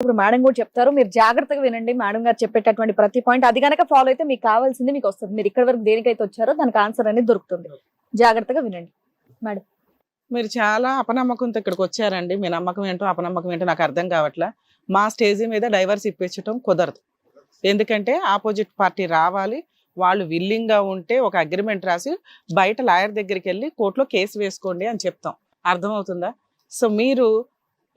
ఇప్పుడు మేడం కూడా చెప్తారు. మీరు జాగ్రత్తగా వినండి. మేడం గారు చెప్పేటటువంటి ప్రతి పాయింట్ అది కనుక ఫాలో అయితే మీకు కావాల్సింది మీకు వస్తుంది. మీరు ఇక్కడ వరకు దేనికైతే వచ్చారో దానికి ఆన్సర్ అనేది దొరుకుతుంది. జాగ్రత్తగా వినండి. మేడం. మీరు చాలా అపనమ్మకంతో ఇక్కడికి వచ్చారండి. మీ నమ్మకం ఏంటో అపనమ్మకం ఏంటో నాకు అర్థం కావట్లే. మా స్టేజ్ మీద డైవర్స్ ఇప్పించడం కుదరదు. ఎందుకంటే ఆపోజిట్ పార్టీ రావాలి. వాళ్ళు విల్లింగ్గా గా ఉంటే ఒక అగ్రిమెంట్ రాసి బయట లాయర్ దగ్గరికి వెళ్ళి కోర్టులో కేసు వేసుకోండి అని చెప్తాం. అర్థమవుతుందా? సో మీరు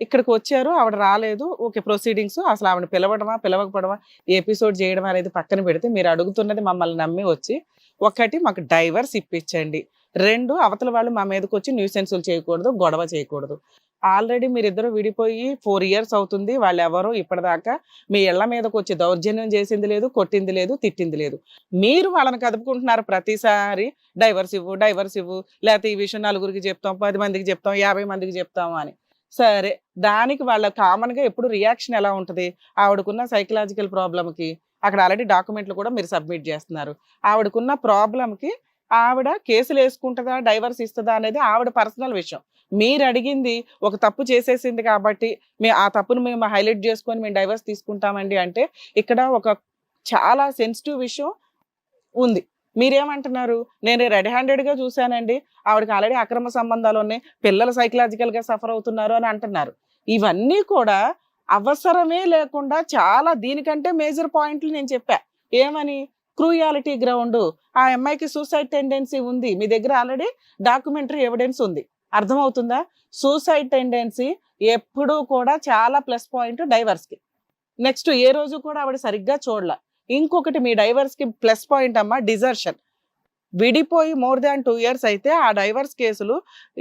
ఇక్కడికి వచ్చారు ఆవిడ రాలేదు. ఓకే ప్రొసీడింగ్స్ అసలు ఆవిడ పిలవడమా పిలవకపోవడమా ఎపిసోడ్ చేయడం అనేది పక్కన పెడితే మీరు అడుగుతున్నది మమ్మల్ని నమ్మి వచ్చి ఒకటి మాకు డైవర్స్ ఇప్పించండి. రెండు అవతల వాళ్ళు మా మీదకి వచ్చి న్యూసెన్సులు చేయకూడదు గొడవ చేయకూడదు. ఆల్రెడీ మీరిద్దరు విడిపోయి ఫోర్ ఇయర్స్ అవుతుంది వాళ్ళు ఎవరు ఇప్పటిదాకా మీ ఇళ్ళ మీదకి వచ్చి దౌర్జన్యం చేసింది లేదు కొట్టింది లేదు తిట్టింది లేదు. మీరు వాళ్ళని కదుపుకుంటున్నారు ప్రతిసారి డైవర్స్ ఇవ్వు డైవర్స్ ఇవ్వు లేకపోతే ఈ విషయం నలుగురికి చెప్తాం పది మందికి చెప్తాం యాభై మందికి చెప్తాం అని. సరే. దానికి వాళ్ళ కామన్గా ఎప్పుడు రియాక్షన్ ఎలా ఉంటుంది? ఆవిడకున్న సైకలాజికల్ ప్రాబ్లమ్కి అక్కడ ఆల్రెడీ డాక్యుమెంట్లు కూడా మీరు సబ్మిట్ చేస్తున్నారు. ఆవిడకున్న ప్రాబ్లంకి ఆవిడ కేసులు వేసుకుంటుందా డైవర్స్ ఇస్తుందా అనేది ఆవిడ పర్సనల్ విషయం. మీరు అడిగింది ఒక తప్పు చేసేసింది కాబట్టి మేము ఆ తప్పును మేము హైలైట్ చేసుకొని మేము డైవర్స్ తీసుకుంటామండి అంటే ఇక్కడ ఒక చాలా సెన్సిటివ్ విషయం ఉంది. మీరేమంటున్నారు? నేను రెడ్ హ్యాండెడ్గా చూశానండి. ఆవిడకి ఆల్రెడీ అక్రమ సంబంధాలు ఉన్నాయి. పిల్లలు సైకలాజికల్గా సఫర్ అవుతున్నారు అని అంటున్నారు. ఇవన్నీ కూడా అవసరమే లేకుండా చాలా దీనికంటే మేజర్ పాయింట్లు నేను చెప్పా. ఏమని? Cruelty ground. ఆ అమ్మాయికి సూసైడ్ టెండెన్సీ ఉంది. మీ దగ్గర ఆల్రెడీ డాక్యుమెంటరీ ఎవిడెన్స్ ఉంది. అర్థమవుతుందా? సూసైడ్ టెండెన్సీ ఎప్పుడూ కూడా చాలా ప్లస్ పాయింట్ డైవర్స్కి. నెక్స్ట్ ఏ రోజు కూడా ఆవిడ సరిగ్గా చూడలే. ఇంకొకటి మీ డైవర్స్కి ప్లస్ పాయింట్ అమ్మ డిజర్షన్. విడిపోయి మోర్ దాన్ టూ ఇయర్స్ అయితే ఆ డైవర్స్ కేసులు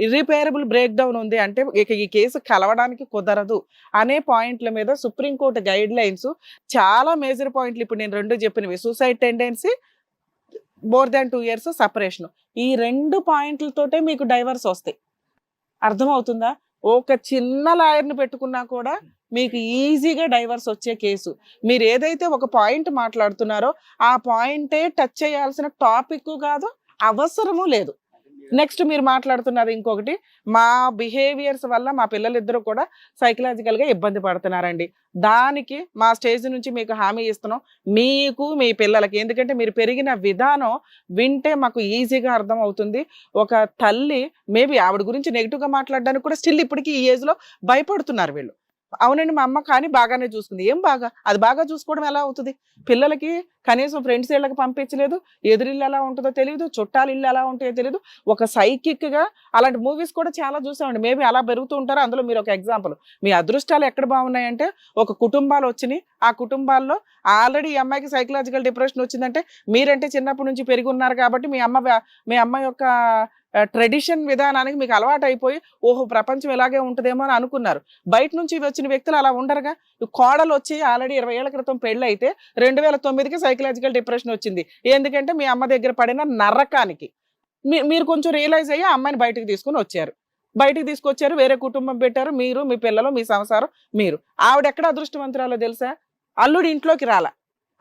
ఇర్రిపేరబుల్ బ్రేక్ డౌన్ ఉంది అంటే ఇక ఈ కేసు కలవడానికి కుదరదు అనే పాయింట్ల మీద సుప్రీంకోర్టు గైడ్ లైన్స్ చాలా మేజర్ పాయింట్లు. ఇప్పుడు నేను రెండు చెప్పినవి suicide tendency more than two years separation ఈ రెండు పాయింట్లతోటే మీకు డైవర్స్ వస్తాయి. అర్థమవుతుందా? ఒక చిన్న లాయర్ని పెట్టుకున్నా కూడా మీకు ఈజీగా డైవర్స్ వచ్చే కేసు. మీరు ఏదైతే ఒక పాయింట్ మాట్లాడుతున్నారో ఆ పాయింటే టచ్ చేయాల్సిన టాపిక్ కాదు అవసరము లేదు. నెక్స్ట్ మీరు మాట్లాడుతున్నది ఇంకొకటి మా బిహేవియర్స్ వల్ల మా పిల్లలిద్దరూ కూడా సైకలాజికల్గా ఇబ్బంది పడుతున్నారండి. దానికి మా స్టేజ్ నుంచి మీకు హామీ ఇస్తున్నాం. మీకు మీ పిల్లలకి ఎందుకంటే మీరు పెరిగిన విధానం వింటే మాకు ఈజీగా అర్థం అవుతుంది ఒక తల్లి మేబీ ఆవిడ గురించి నెగిటివ్గా మాట్లాడడానికి కూడా స్టిల్ ఇప్పటికీ ఈ ఏజ్లో భయపడుతున్నారు వీళ్ళు. అవునండి మా అమ్మ కానీ బాగానే చూసుకుంది. ఏం బాగా? అది బాగా చూసుకోవడం ఎలా అవుతుంది? పిల్లలకి కనీసం ఫ్రెండ్స్ ఇళ్ళకి పంపించలేదు. ఎదురిల్లు ఎలా ఉంటుందో తెలియదు చుట్టాలు ఇల్లు ఎలా ఉంటాయో తెలియదు ఒక సైకిక్గా అలాంటి మూవీస్ కూడా చాలా చూసామండి. మేబీ అలా పెరుగుతూ ఉంటారు. అందులో మీరు ఒక ఎగ్జాంపుల్ మీ అదృష్టాలు ఎక్కడ బాగున్నాయంటే ఒక కుటుంబాలు వచ్చినాయి. ఆ కుటుంబాల్లో ఆల్రెడీ ఈ అమ్మాయికి సైకలాజికల్ డిప్రెషన్ వచ్చిందంటే మీరంటే చిన్నప్పటి నుంచి పెరిగి ఉన్నారు కాబట్టి మీ అమ్మ మీ అమ్మ యొక్క ట్రెడిషన్ విధానానికి మీకు అలవాటు అయిపోయి ఓహో ప్రపంచం ఇలాగే ఉంటుందేమో అని అనుకున్నారు. బయట నుంచి వచ్చిన వ్యక్తులు అలా ఉండరుగా? కోడలు వచ్చి ఆల్రెడీ ఇరవై ఏళ్ళ క్రితం పెళ్ళి అయితే రెండు వేల తొమ్మిదికి సైకలాజికల్ డిప్రెషన్ వచ్చింది. ఎందుకంటే మీ అమ్మ దగ్గర పడిన నరకానికి. మీ- మీరు కొంచెం రియలైజ్ అయ్యి అమ్మాయిని బయటకు తీసుకొని వచ్చారు. బయటికి తీసుకొచ్చారు వేరే కుటుంబం పెట్టారు. మీరు మీ పిల్లలు మీ సంసారం మీరు. ఆవిడ ఎక్కడ అదృష్టవంతురాలో తెలుసా? అల్లుడు ఇంట్లోకి రాల.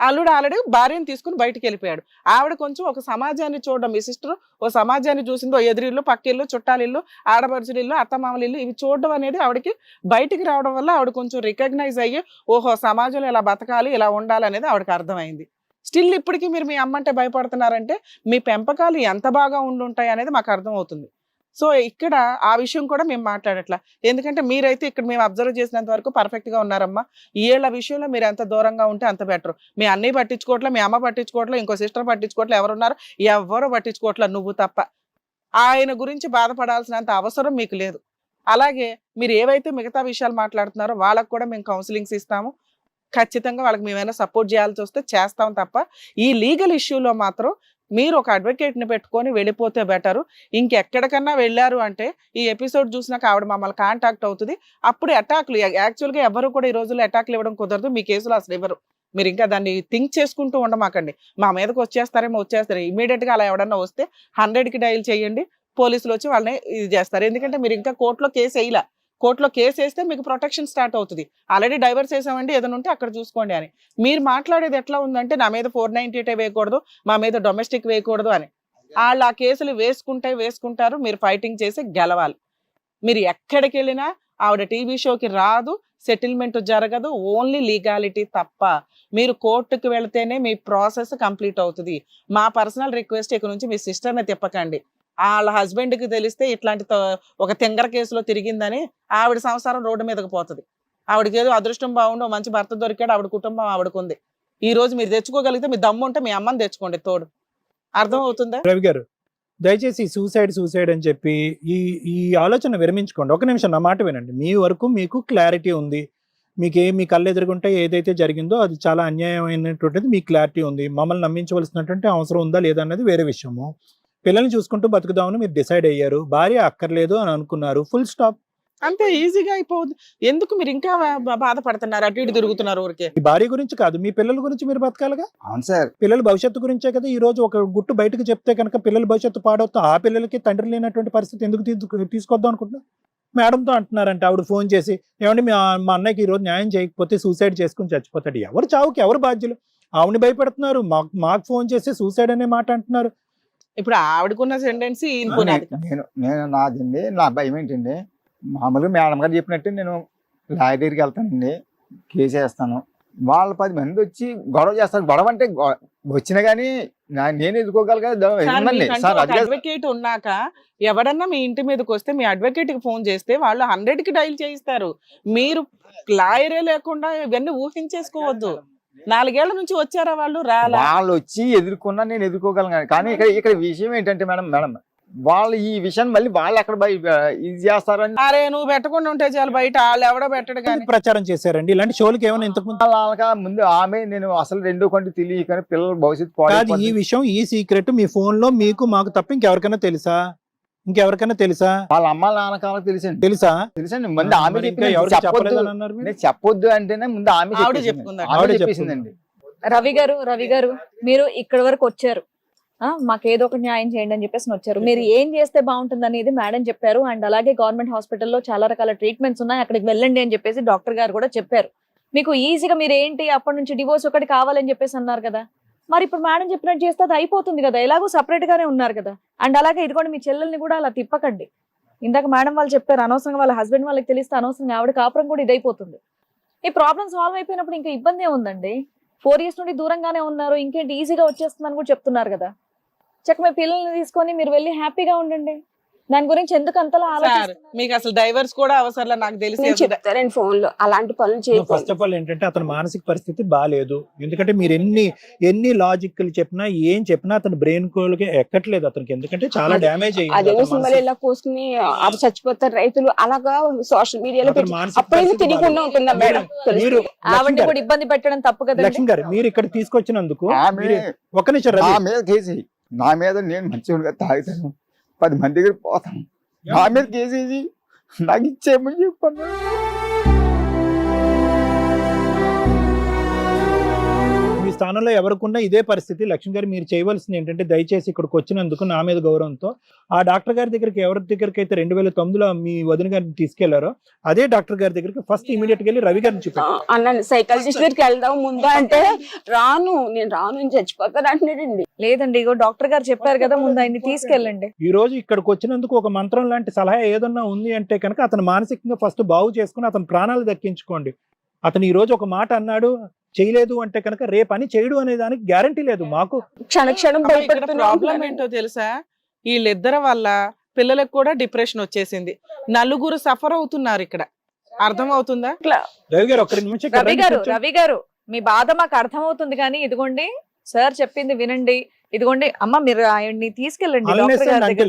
అల్లుడు ఆల్రెడీ భార్యను తీసుకుని బయటికి వెళ్ళిపోయాడు. ఆవిడ కొంచెం ఒక సమాజాన్ని చూడడం మీ సిస్టర్ ఓ సమాజాన్ని చూసిందో ఎదురిల్లు పక్కిల్లు చుట్టాలిల్లు ఆడపడుచుడిల్లు అత్తమామల ఇల్లు ఇవి చూడడం అనేది ఆవిడకి బయటికి రావడం వల్ల ఆవిడ కొంచెం రికగ్నైజ్ అయ్యి ఓహో సమాజంలో ఇలా బతకాలి ఇలా ఉండాలి అనేది ఆవిడకి అర్థమైంది. స్టిల్ ఇప్పటికీ మీరు మీ అమ్మంటే భయపడుతున్నారంటే మీ పెంపకాలు ఎంత బాగా ఉండుంటాయి అనేది మాకు అర్థమవుతుంది. సో ఇక్కడ ఆ విషయం కూడా మేము మాట్లాడట్లా. ఎందుకంటే మీరైతే ఇక్కడ మేము అబ్జర్వ్ చేసినంత వరకు పర్ఫెక్ట్గా ఉన్నారమ్మా. ఏళ్ళ విషయంలో మీరు ఎంత దూరంగా ఉంటే అంత బెటర్. మీ అన్నయ్య పట్టించుకోవట్లే మీ అమ్మ పట్టించుకోవట్లే ఇంకో సిస్టర్ పట్టించుకోవట్లే ఎవరున్నారు? ఎవరు పట్టించుకోవట్లే నువ్వు తప్ప. ఆయన గురించి బాధపడాల్సినంత అవసరం మీకు లేదు. అలాగే మీరు ఏవైతే మిగతా విషయాలు మాట్లాడుతున్నారో వాళ్ళకు కూడా మేము కౌన్సిలింగ్స్ ఇస్తాము. ఖచ్చితంగా వాళ్ళకి మేమైనా సపోర్ట్ చేయాల్సి వస్తే చేస్తాం తప్ప ఈ లీగల్ ఇష్యూలో మాత్రం మీరు ఒక అడ్వకేట్ని పెట్టుకొని వెళ్ళిపోతే బెటరు ఇంకెక్కడికన్నా వెళ్ళారు అంటే ఈ ఎపిసోడ్ చూసినాక ఆవిడ మమ్మల్ని కాంటాక్ట్ అవుతుంది. అప్పుడు అటాక్లు యాక్చువల్గా ఎవరు కూడా ఈ రోజుల్లో అటాక్లు ఇవ్వడం కుదరదు. మీ కేసులో అసలు ఇవ్వరు. మీరు ఇంకా దాన్ని థింక్ చేసుకుంటూ ఉండమాకండి. మా మీదకి వచ్చేస్తారేమో వచ్చేస్తారు. ఇమీడియట్గా అలా ఎవడన్నా వస్తే హండ్రెడ్కి డైల్ చేయండి. పోలీసులు వచ్చి వాళ్ళని ఇది చేస్తారు. ఎందుకంటే మీరు ఇంకా కోర్టులో కేసు వేయలే. కోర్టులో కేసు వేస్తే మీకు ప్రొటెక్షన్ స్టార్ట్ అవుతుంది. ఆల్రెడీ డైవర్స్ వేసామండి ఏదైనా ఉంటే అక్కడ చూసుకోండి అని. మీరు మాట్లాడేది ఎట్లా ఉందంటే నా మీద ఫోర్ నైన్టీ ఎయిట్ వేయకూడదు మా మీద డొమెస్టిక్ వేయకూడదు అని. వాళ్ళు ఆ కేసులు వేసుకుంటే వేసుకుంటారు మీరు ఫైటింగ్ చేసి గెలవాలి. మీరు ఎక్కడికి వెళ్ళినా ఆవిడ టీవీ షోకి రాదు సెటిల్మెంట్ జరగదు ఓన్లీ లీగాలిటీ తప్ప. మీరు కోర్టుకు వెళితేనే మీ ప్రాసెస్ కంప్లీట్ అవుతుంది. మా పర్సనల్ రిక్వెస్ట్ ఇక్కడ నుంచి మీ సిస్టర్ని తిప్పకండి. వాళ్ళ హస్బెండ్కి తెలిస్తే ఇట్లాంటి త- ఒక తింగర కేసులో తిరిగిందని ఆవిడ సంసారం రోడ్డు మీదకి పోతుంది. ఆవిడకి ఏదో అదృష్టం బాగుండో మంచి భర్త దొరికాడు ఆవిడ కుటుంబం ఆవిడకుంది. ఈ రోజు మీరు తెచ్చుకోగలిగితే మీ దమ్ము ఉంటే మీ అమ్మని తెచ్చుకోండి తోడు. అర్థం అవుతుందా? రవి గారు దయచేసి సూసైడ్ సూసైడ్ అని చెప్పి ఈ ఈ ఆలోచన విరమించుకోండి. ఒక నిమిషం నా మాట వినండి. మీ వరకు మీకు క్లారిటీ ఉంది. మీకు మీ కళ్ళు ఎదురుగుంటే ఏదైతే జరిగిందో అది చాలా అన్యాయమైనటువంటిది మీ క్లారిటీ ఉంది. మమ్మల్ని నమ్మించవలసినటువంటి అవసరం ఉందా లేదా అనేది వేరే విషయము. పిల్లల్ని చూసుకుంటూ బతుకుదామని మీరు డిసైడ్ అయ్యారు. భార్య అక్కర్లేదు అని అనుకున్నారు. ఫుల్ స్టాప్ అంతే ఈజీగా అయిపోద్ది ఎందుకు మీరు ఇంకా బాధపడుతున్నారు? అటు ఇటు తిరుగుతున్నారు ఊరికే. భార్య గురించి కాదు మీ పిల్లల గురించి మీరు బతకాలిగా? అవును సార్. పిల్లల భవిష్యత్తు గురించే కదా ఈ రోజు ఒక గుట్టు బయటకు చెప్తే కనుక పిల్లల భవిష్యత్తు పాడవుతా. ఆ పిల్లలకి తండ్రి లేనటువంటి పరిస్థితి ఎందుకు తీసుకు తీసుకొద్దాం అనుకుంటున్నా మేడంతో అంటున్నారంట ఆవిడ ఫోన్ చేసి ఏమండి మీ మా అన్నయ్యకి ఈ రోజు న్యాయం చేయకపోతే సూసైడ్ చేసుకుని చచ్చిపోతాడు. ఎవరు చావుకి ఎవరు బాధ్యులు? ఆవిడని భయపెడుతున్నారు. మాకు మాకు ఫోన్ చేసి సూసైడ్ అనే మాట అంటున్నారు. ఇప్పుడు ఆవిడకున్న సెంటెన్సీ నేను నేను నాదండి నా భయం ఏంటండి? మామూలుగా మేడం గారు చెప్పినట్టు నేను లాయర్ దగ్గరికి వెళ్తానండి కేసు వేస్తాను. వాళ్ళ పది మంది వచ్చి గొడవ చేస్తారు. గొడవ అంటే వచ్చినా కానీ నా- నేను. అడ్వకేట్ ఉన్నాక ఎవడన్నా మీ ఇంటి మీదకి వస్తే మీ అడ్వకేట్కి ఫోన్ చేస్తే వాళ్ళు హండ్రెడ్కి డైల్ చేయిస్తారు. మీరు లాయరే లేకుండా ఇవన్నీ ఊహించేసుకోవద్దు. నాలుగేళ్ళ నుంచి వచ్చారా వాళ్ళు? రాలా? వాళ్ళు వచ్చి ఎదుర్కొన్నా నేను ఎదుర్కోగలను కానీ ఇక్కడ ఇక్కడ విషయం ఏంటంటే మేడం మేడం వాళ్ళు ఈ విషయాన్ని మళ్ళీ వాళ్ళు ఎక్కడ బయ- ఇది చేస్తారని అరే నువ్వు పెట్టకుండా ఉంటే చాలు బయట వాళ్ళు ఎవడో పెట్టడు కానీ. ప్రచారం చేశారండి. ఇలాంటి షోలకి ఏమైనా వాళ్ళక ముందు ఆమె నేను అసలు రెండో కొంటే తెలియకని పిల్లల భవిష్యత్తు ఈ. విషయం ఈ సీక్రెట్ మీ ఫోన్లో మీకు మాకు తప్ప ఇంకెవరికైనా తెలుసా? ఇంకెవరికైనా తెలుసా? వాళ్ళ అమ్మ నాన్న కాలం తెలిసండి. తెలుసా? తెలుసండి. ముందు ఆమె చెప్పొద్దు. చెప్పొద్దు అంటేనే ముందు ఆమె ఆవిడ చెప్పేసిందండి రవి గారు రవి గారు మీరు ఇక్కడ వరకు వచ్చారు. ఆ, మాకు ఏదో ఒక న్యాయం చేయండి అని చెప్పేసి వచ్చారు. మీరు ఏం చేస్తే బాగుంటుంది అనేది మేడం చెప్పారు. అండ్ అలాగే గవర్నమెంట్ హాస్పిటల్లో చాలా రకాల ట్రీట్మెంట్స్ ఉన్నాయి. అక్కడికి వెళ్ళండి అని చెప్పేసి డాక్టర్ గారు కూడా చెప్పారు. మీకు ఈజీగా మీరు ఏంటి? అప్పటి నుంచి డివోర్స్ ఒకటి కావాలని చెప్పేసి అన్నారు కదా. మరి ఇప్పుడు మేడం చెప్పినట్టు చేస్తే అది అయిపోతుంది కదా. ఎలాగో సపరేట్ గానే ఉన్నారు కదా. అండ్ అలాగే ఇదిగోండి మీ చెల్లెల్ని కూడా అలా తిప్పకండి. ఇందాక మేడం వాళ్ళు చెప్పారు అనవసరంగా వాళ్ళ హస్బెండ్ వాళ్ళకి తెలిస్తే అనవసరంగా ఆవిడ కాపురం కూడా ఇదైపోతుంది. ఈ ప్రాబ్లం సాల్వ్ అయిపోయినప్పుడు ఇంకా ఇబ్బంది ఉందండి ఫోర్ ఇయర్స్ నుండి దూరంగానే ఉన్నారు ఇంకేంటి? ఈజీగా వచ్చేస్తుందని కూడా చెప్తున్నారు కదా. చక్క మీ పిల్లల్ని తీసుకొని మీరు వెళ్ళి హ్యాపీగా ఉండండి. దాని గురించి ఎందుకు అంతలా ఆలోచిస్తున్నారు? మీకు అసలు డైవర్స్ కూడా అవసరం నాకు తెలిసి నేను చెప్తానండి ఫోన్లో అలాంటి పనులు ఫస్ట్ చేయకూడదు. ఆఫ్ ఆల్ ఏంటంటే అతని మానసిక పరిస్థితి బాగాలేదు ఎందుకంటే మీరు ఎన్ని ఎన్ని లాజిక్లు చెప్పినా ఏం చెప్పినా అతని బ్రెయిన్ కోల్కి ఎక్కట్లేదు అతనికి. ఎందుకంటే చాలా డ్యామేజ్ అయ్యింది అదేమో సినిమాలు ఇలా కోసుకుని అవి చచ్చిపోతారు రైతులు అలాగా సోషల్ మీడియాలో అప్పుడైనా బాగాలేదు. ఉంటుందా మేడం? మీరు గారు, కూడా ఇబ్బంది పెట్టడం తప్పు కదండి. లక్ష్మి గారు మీరు ఇక్కడ తీసుకొచ్చినందుకు ఆమె మీరు- ఒక నిమిషం నా మీద కేసు. నా మీద నేను మంచిగా తాగుతాను. పది మంది దగ్గర పోతాను నా మీద కేసు వేసి నాకు ఇచ్చేయమని చెప్పాను స్థానంలో ఎవరికున్నా ఇదే పరిస్థితి. లక్ష్మి గారు మీరు చేయవలసింది ఏంటంటే దయచేసి ఇక్కడికి వచ్చినందుకు నా మీద గౌరవంతో ఆ డాక్టర్ గారి దగ్గరికి ఎవరి దగ్గరికి అయితే రెండు వేల తొమ్మిదిలో మీ వదిన గారిని తీసుకెళ్ళారో అదే డాక్టర్ గారి దగ్గరికి ఫస్ట్ ఇమీడియట్గా వెళ్ళి రవి గారిని అన్నాను. సైకాలజిస్ట్ దగ్గరికి వెళ్దాం ముందు అంటే రాను నేను రాను చచ్చిపోతాను అంటున్నాడండి. లేదండి ఇగో డాక్టర్ గారు చెప్పారు కదా ముందు ఆయన్ని తీసుకెళ్ళండి. ఈ రోజు ఇక్కడికి వచ్చినందుకు ఒక మంత్రం లాంటి సలహా ఏదన్నా ఉంది అంటే కనుక అతను మానసికంగా ఫస్ట్ బాగు చేసుకుని అతని ప్రాణాలు దక్కించుకోండి. అతను ఈ రోజు ఒక మాట అన్నాడు చేయలేదు అంటే కనుక రేపు పని చేయడు అనే దానికి గ్యారంటీ లేదు. మాకు ప్రాబ్లం. ఏంటో తెలుసా? వీళ్ళిద్దరి వల్ల పిల్లలకు కూడా డిప్రెషన్ వచ్చేసింది. నలుగురు సఫర్ అవుతున్నారు ఇక్కడ. అర్థం అవుతుందా రవి గారు ఒక్క రవి గారు. రవి గారు మీ బాధ మాకు అర్థమవుతుంది కానీ ఇదిగోండి సార్ చెప్పింది వినండి. ఇదిగోండి అమ్మ మీరు ఆయన్ని తీసుకెళ్ళండి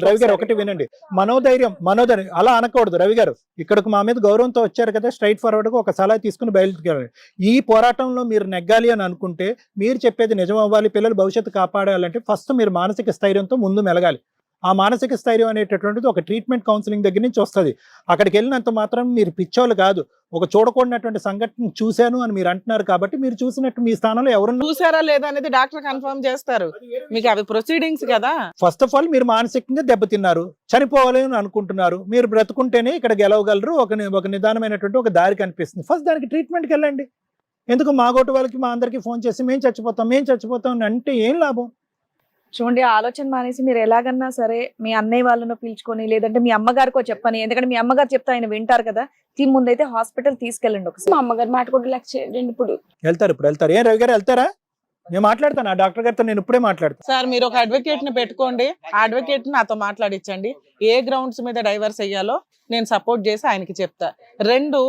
రవి గారు ఒకటి వినండి. మనోధైర్యం మనోధైర్యం అలా అనకూడదు రవి గారు. ఇక్కడికి మా మీద గౌరవంతో వచ్చారు కదా స్ట్రైట్ ఫార్వర్డ్గా ఒక సలహా తీసుకుని బయలుదేరారు. ఈ పోరాటంలో మీరు నెగ్గాలి అని అనుకుంటే మీరు చెప్పేది నిజం అవ్వాలి పిల్లల భవిష్యత్తు కాపాడాలంటే ఫస్ట్ మీరు మానసిక స్థైర్యంతో ముందు మెలగాలి. ఆ మానసిక స్థైర్యం అనేటటువంటిది ఒక ట్రీట్మెంట్ కౌన్సిలింగ్ దగ్గర నుంచి వస్తుంది. అక్కడికి వెళ్ళినంత మాత్రం మీరు పిచ్చోళ్ళు కాదు. ఒక చూడకూడనటువంటి సంఘటన చూశాను అని మీరు అంటున్నారు కాబట్టి మీరు చూసినట్టు మీ స్థానంలో ఎవరున్నారు చూసారా లేదా అనేది డాక్టర్ కన్ఫర్మ్ చేస్తారు. మీకు అవి ప్రొసీడింగ్స్ కదా. ఫస్ట్ ఆఫ్ ఆల్ మీరు మానసికంగా దెబ్బతిన్నారు. చనిపోవాలి అని అనుకుంటున్నారు. మీరు బ్రతుకుంటేనే ఇక్కడ గెలవగలరు. ఒక ఒక నిదానమైనటువంటి ఒక దారి కనిపిస్తుంది. ఫస్ట్ దానికి ట్రీట్మెంట్కి వెళ్ళండి. ఎందుకు మా గోటు వాళ్ళకి మా అందరికి ఫోన్ చేసి మేము చచ్చిపోతాం మేము చచ్చిపోతాం అంటే ఏం లాభం? చూడండి ఆ ఆలోచన మానేసి మీరు ఎలాగన్నా సరే మీ అన్నయ్య వాళ్ళను పిలుచుకొని లేదంటే మీ అమ్మగారికో చెప్పని ఎందుకంటే మీ అమ్మగారు చెప్తే ఆయన వింటారు కదా తీ ముందైతే హాస్పిటల్ తీసుకెళ్ళండి ఒకసారి. మా అమ్మగారు మాట కూడా లెక్క చేయండి ఇప్పుడు. వెళ్తారు ఇప్పుడు వెళ్తారు. ఏం రవి గారు వెళ్తారా? నేను మాట్లాడతాను ఆ డాక్టర్ గారితో నేను ఇప్పుడే మాట్లాడతాను. సార్ మీరు ఒక అడ్వకేట్ని పెట్టుకోండి. ఆ అడ్వకేట్ నాతో మాట్లాడించండి ఏ గ్రౌండ్స్ మీద డైవర్స్ అయ్యాలో నేను సపోర్ట్ చేసి ఆయనకి చెప్తా. రెండు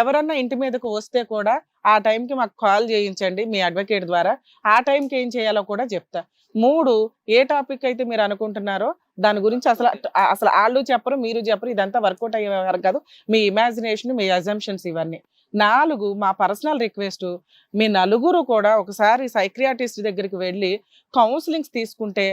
ఎవరన్నా ఇంటి మీదకు వస్తే కూడా ఆ టైంకి మాకు కాల్ చేయించండి మీ అడ్వకేట్ ద్వారా. ఆ టైంకి ఏం చేయాలో కూడా చెప్తా. మూడు ఏ టాపిక్ అయితే మీరు అనుకుంటున్నారో దాని గురించి అసలు అసలు వాళ్ళు చెప్పరు మీరు చెప్పరు ఇదంతా వర్కౌట్ అయ్యే వరకు కాదు. మీ ఇమాజినేషన్ మీ అజంప్షన్స్ ఇవన్నీ. నాలుగు మా పర్సనల్ రిక్వెస్ట్ మీ నలుగురు కూడా ఒకసారి సైక్రియాటిస్ట్ దగ్గరికి వెళ్ళి కౌన్సిలింగ్స్ తీసుకుంటే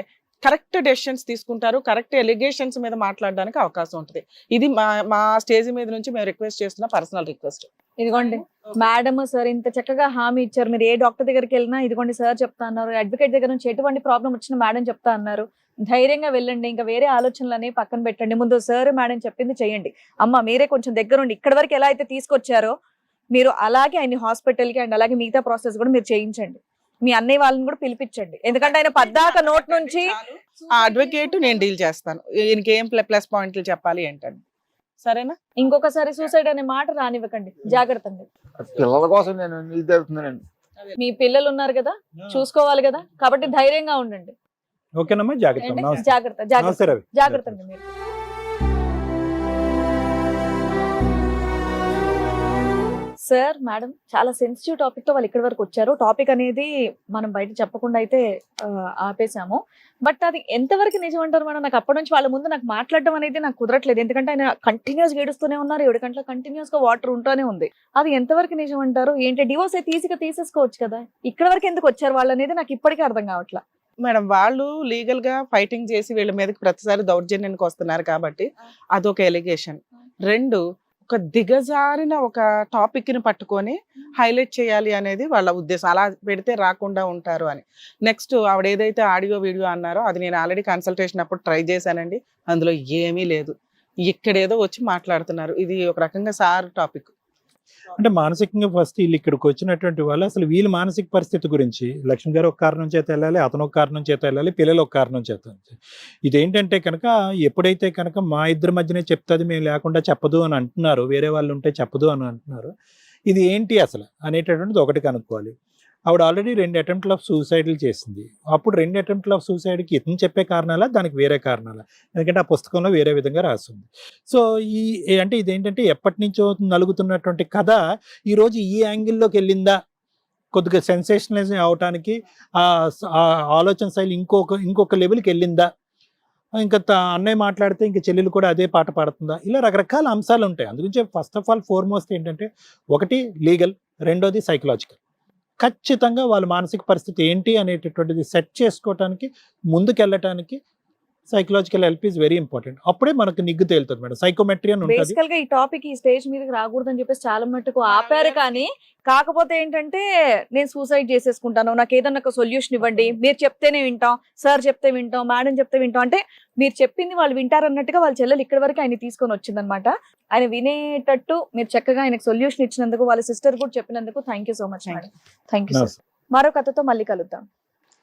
కరెక్ట్ డెసిషన్స్ తీసుకుంటారు కరెక్ట్ ఎలిగేషన్స్ మీద మాట్లాడడానికి అవకాశం ఉంటుంది. ఇది మా మా స్టేజ్ మీద నుంచి మేము రిక్వెస్ట్ చేస్తున్న పర్సనల్ రిక్వెస్ట్. ఇదిగోండి మేడం సార్ ఇంత చక్కగా హామీ ఇచ్చారు. మీరు ఏ డాక్టర్ దగ్గరికి వెళ్ళినా ఇదిగోండి సార్ చెప్తా అన్నారు. అడ్వకేట్ దగ్గర నుంచి ఎటువంటి ప్రాబ్లం వచ్చినా మేడం చెప్తా అన్నారు. ధైర్యంగా వెళ్ళండి ఇంకా వేరే ఆలోచనలని పక్కన పెట్టండి. ముందు సార్ మేడం చెప్పింది చేయండి. అమ్మ మీరే కొంచెం దగ్గరుండి. ఇక్కడ వరకు ఎలా అయితే తీసుకొచ్చారో మీరు అలాగే ఆయన హాస్పిటల్కి అండ్ అలాగే మిగతా ప్రాసెస్ కూడా మీరు చేయించండి. మీ అన్నయ్య వాళ్ళని కూడా పిలిపించండి. ఎందుకంటే ఆయన పద్దాక నోట్ నుంచి ఆ అడ్వకేట్ నేను డీల్ చేస్తాను. ఏం ప్లస్ పాయింట్లు చెప్పాలి ఏంటని. సరేనా? ఇంకొకసారి సూసైడ్ అనే మాట రానివ్వకండి. జాగ్రత్త అండి పిల్లల కోసం నేను మీ పిల్లలు ఉన్నారు కదా చూసుకోవాలి కదా కాబట్టి ధైర్యంగా ఉండండి. ఓకేనమ్మా జాగ్రత్త. జాగ్రత్త జాగ్రత్త. జాగ్రత్త అండి మీరు. సార్ మేడం చాలా సెన్సిటివ్ టాపిక్తో వాళ్ళు ఇక్కడి వరకు వచ్చారు. టాపిక్ అనేది మనం బయట చెప్పకుండా అయితే ఆపేశాము. బట్ అది ఎంతవరకు నిజం అంటారు మేడం? నాకు అప్పటి నుంచి వాళ్ళ ముందు నాకు మాట్లాడడం అనేది నాకు కుదరట్లేదు. ఎందుకంటే ఆయన కంటిన్యూస్ ఏడుస్తూనే ఉన్నారు. ఏడు గంటల కంటిన్యూస్గా వాటర్ ఉంటూనే ఉంది. అది ఎంతవరకు నిజం అంటారు? ఏంటి? డివోర్స్ అయితే ఈజీగా తీసేసుకోవచ్చు కదా? ఇక్కడ వరకు ఎందుకు వచ్చారు వాళ్ళు అనేది నాకు ఇప్పటికీ అర్థం కావట్లా. మేడం వాళ్ళు లీగల్గా ఫైటింగ్ చేసి వీళ్ళ మీదకి ప్రతిసారి దౌర్జన్యానికి వస్తున్నారు కాబట్టి అదొక ఎలిగేషన్ రెండు ఒక దిగజారిన ఒక టాపిక్ని పట్టుకొని హైలైట్ చేయాలి అనేది వాళ్ళ ఉద్దేశం. అలా పెడితే రాకుండా ఉంటారు అని. నెక్స్ట్ ఆవిడ ఏదైతే ఆడియో వీడియో అన్నారో అది నేను ఆల్రెడీ కన్సల్టేషన్ అప్పుడు ట్రై చేశానండి. అందులో ఏమీ లేదు. ఇక్కడేదో వచ్చి మాట్లాడుతున్నారు. ఇది ఒక రకంగా సార్ టాపిక్ అంటే మానసికంగా ఫస్ట్ వీళ్ళు ఇక్కడికి వచ్చినటువంటి వాళ్ళు అసలు వీళ్ళ మానసిక పరిస్థితి గురించి లక్ష్మి గారు ఒక కారణం చేత వెళ్ళాలి అతను ఒక కారణం చేత వెళ్ళాలి పిల్లలు ఒక కారణం చేత ఇదేంటంటే కనుక ఎప్పుడైతే కనుక మా ఇద్దరి మధ్యనే చెప్తుంది మేము లేకుండా చెప్పదు అని అంటున్నారు వేరే వాళ్ళు ఉంటే చెప్పదు అని అంటున్నారు. ఇది ఏంటి అసలు అనేటటువంటిది ఒకటి కనుక్కోవాలి. ఆవిడ ఆల్రెడీ రెండు అటెంప్ట్లు ఆఫ్ సూసైడ్లు చేసింది. అప్పుడు రెండు అటెంప్ట్లు ఆఫ్ సూసైడ్కి ఇతను చెప్పే కారణాలా? దానికి వేరే కారణాలా? ఎందుకంటే ఆ పుస్తకంలో వేరే విధంగా రాస్తుంది. సో ఈ ఏ- అంటే ఇదేంటంటే ఎప్పటి నుంచో నలుగుతున్నటువంటి కథ ఈరోజు ఈ యాంగిల్లోకి వెళ్ళిందా? కొద్దిగా సెన్సేషనలైజ్ అవటానికి ఆ ఆలోచన శైలి ఇంకొక ఇంకొక లెవెల్కి వెళ్ళిందా? ఇంకా అన్నయ్య మాట్లాడితే ఇంకా చెల్లెలు కూడా అదే పాట పాడుతుందా? ఇలా రకరకాల అంశాలు ఉంటాయి. అందుగురించి ఫస్ట్ ఆఫ్ ఆల్ ఫోర్మోస్ట్ ఏంటంటే ఒకటి లీగల్ రెండోది సైకలాజికల్ ఖచ్చితంగా వాళ్ళ మానసిక పరిస్థితి ఏంటి అనేటటువంటిది సెట్ చేసుకోవటానికి ముందుకెళ్ళటానికి psychological help is very important అప్పుడే మనకు నిగ్గు తేలుతుంది మేడం. సైకోమెట్రీ అని ఉంటుంది. బేసికల్గా ఈ టాపిక్ ఈ స్టేజ్ మీదకి రాకూడదని చెప్పేసి చాలా మట్టుకు ఆపారు కానీ కాకపోతే ఏంటంటే నేను సూసైడ్ చేసేసుకుంటాను. నాకు ఏదన్నా ఒక సొల్యూషన్ ఇవ్వండి. మీరు చెప్తేనే వింటాం. సార్ చెప్తే వింటాం. మేడం చెప్తే వింటాం. అంటే మీరు చెప్పింది వాళ్ళు వింటారన్నట్టుగా వాళ్ళ చెల్లెలు ఇక్కడి వరకు ఆయన తీసుకొని వచ్చిందనమాట ఆయన వినేటట్టు మీరు చక్కగా ఆయనకు సొల్యూషన్ ఇచ్చినందుకు వాళ్ళ సిస్టర్ కూడా చెప్పినందుకు thank you so much madam thank you. మరో కథతో మళ్ళీ కలుద్దాం.